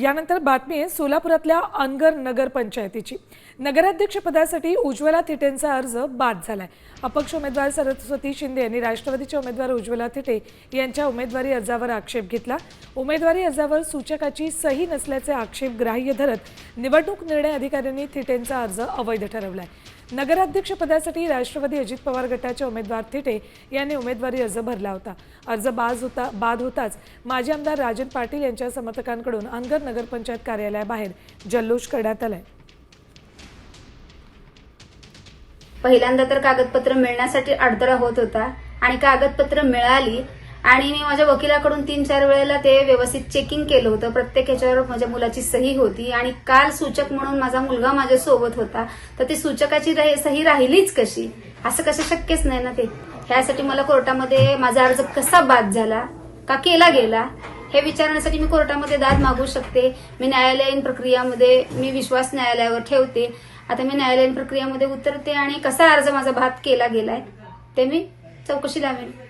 यानंतर बातमी आहे सोलापुरातल्या अनगर नगर पंचायतीची. नगराध्यक्षपदासाठी उज्ज्वला थिटेंचा अर्ज बाद झालाय. अपक्ष उमेदवार सरस्वती शिंदे यांनी राष्ट्रवादीचे उमेदवार उज्ज्वला थिटे यांच्या उमेदवारी अर्जावर आक्षेप घेतला. उमेदवारी अर्जावर सूचकाची सही नसल्याचे आक्षेप ग्राह्य धरत निवडणूक निर्णय अधिकाऱ्यांनी थिटेंचा अर्ज अवैध ठरवलाय. नगराध्यक्षपदासाठी राष्ट्रवादी अजित पवार गटाचे उमेदवार थिटे यांनी उमेदवारी अर्ज भरला होता. अर्ज बाद होता बाद होताच माजी आमदार राजन पाटील यांच्या समर्थकांकडून अनगर नगरपंचायत कार्यालयाबाहेर जल्लोष करण्यात आलाय. पहिल्यांदा तर कागदपत्र मिळण्यासाठी अडथळा होत होता आणि कागदपत्र मिळाली आणि मी माझ्या वकिलाकडून तीन चार वेळेला ते व्यवस्थित चेकिंग केलं होतं. प्रत्येक ह्याच्यावर माझ्या मुलाची सही होती. आणि काल सूचक म्हणून माझा मुलगा माझ्या सोबत होता. तर ती सूचकाची सही राहिलीच कशी? असं कसं शक्यच नाही ना ते. ह्यासाठी मला कोर्टामध्ये माझा अर्ज कसा बाद झाला? का केला गेला? हे विचारण्यासाठी मी कोर्टामध्ये दाद मागू शकते. मी न्यायालयीन प्रक्रियामध्ये मी विश्वास न्यायालयावर ठेवते. आता मी न्यायालयीन प्रक्रियामध्ये उतरते आणि कसा अर्ज माझा भात केला गेलाय? ते मी चौकशी लावेन.